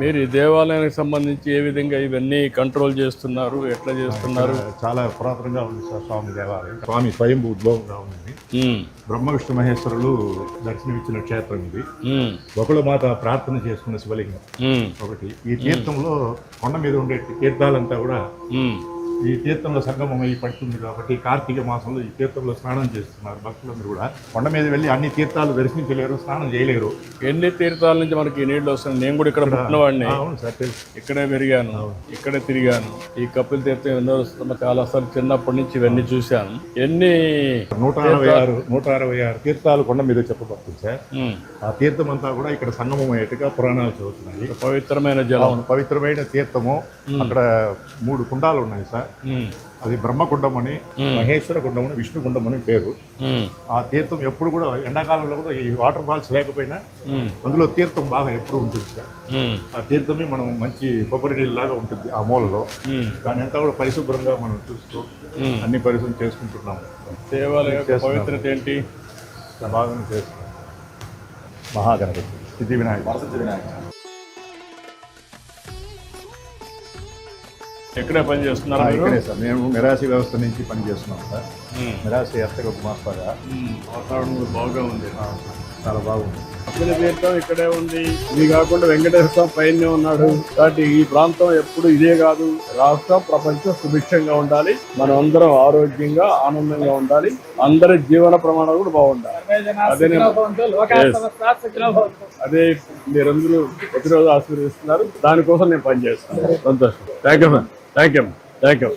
మీరు ఈ దేవాలయానికి సంబంధించి ఏ విధంగా ఇవన్నీ కంట్రోల్ చేస్తున్నారు? ఎట్లా చేస్తున్నారు? చాలా పురాతనంగా ఉంది సార్ స్వామి దేవాలయం. స్వామి స్వయం ఉద్భవంగా ఉంది. బ్రహ్మ విష్ణు మహేశ్వరులు దర్శనమిచ్చిన క్షేత్రం ఇది. ఒకళ్ళు మాత ప్రార్థన చేసుకున్న శివలింగం. ఒకటి. ఈ తీర్థంలో కొండ మీద ఉండే తీర్థాలంతా కూడా. ఈ తీర్థంలో సంగమం అయి పడుతుంది కాబట్టి కార్తీక మాసంలో ఈ తీర్థంలో స్నానం చేస్తున్నారు భక్తులందరూ కూడా. కొండ మీద వెళ్ళి అన్ని తీర్థాలు దర్శించలేరు స్నానం చేయలేరు. ఎన్ని తీర్థాల నుంచి మనకి నీళ్ళు వస్తున్నాయి? నేను కూడా ఇక్కడ పుట్టినవాడిని అవును సార్ తెలుసు. ఇక్కడే పెరిగాను ఇక్కడే తిరిగాను. ఈ కపిల్ తీర్థం ఎన్నో చాలా సార్లు చిన్నప్పటి నుంచి ఇవన్నీ చూశాను. ఎన్ని నూట అరవై ఆరు నూట అరవై ఆరు తీర్థాలు కొండ మీద చెప్పబడుతుంది సార్. ఆ తీర్థం అంతా కూడా ఇక్కడ సంగమం అయ్యేట్టుగా పురాణాలు చదువుతున్నాయి పవిత్రమైన జలం. పవిత్రమైన తీర్థము. అక్కడ మూడు కుండాలు ఉన్నాయి సార్. అది బ్రహ్మకుండం అని మహేశ్వర కుండం అని విష్ణు కుండం అని పేరు ఆ తీర్థం ఎప్పుడు కూడా ఎండాకాలంలో కూడా ఈ వాటర్ ఫాల్స్ లేకపోయినా అందులో తీర్థం బాగా ఎప్పుడు ఉంటుంది సార్. ఆ తీర్థమే మనం మంచి కొబ్బరి నీళ్ళలాగా ఉంటుంది ఆ మూలలో. దాని అంతా కూడా పరిశుభ్రంగా మనం చూస్తూ. అన్ని పరిశుభ్రం చేసుకుంటున్నాం దేవాలయ పవిత్రత ఏంటి? బాగా చేస్తున్నాం మహాగణపతి సిద్ధి వినాయక ఎక్కడే పని చేస్తున్నారు? ఇక్కడే సార్. మేము నిరాశ వ్యవస్థ నుంచి పనిచేస్తున్నాం సార్. ఉమ్, నిరాశ ఎత్తగ గుమాస్తాగా వాతావరణం కూడా బాగా ఉంది. చాలా బాగుంది. కపిల తీర్థం ఇక్కడే ఉంది. ఇది కాకుండా వెంకటేశ్వర స్వామి పైనే ఉన్నాడు. కాబట్టి ఈ ప్రాంతం ఎప్పుడు ఇదే కాదు. రాష్ట్రం ప్రపంచం సుభిక్షంగా ఉండాలి. మనం అందరం ఆరోగ్యంగా ఆనందంగా ఉండాలి. అందరి జీవన ప్రమాణాలు కూడా బాగుండాలి. అదే. అదే మీరందరూ ప్రతిరోజు ఆశీర్వదిస్తున్నారు. దానికోసం నేను పనిచేస్తాను సంతోషం. Thank you thank you thank you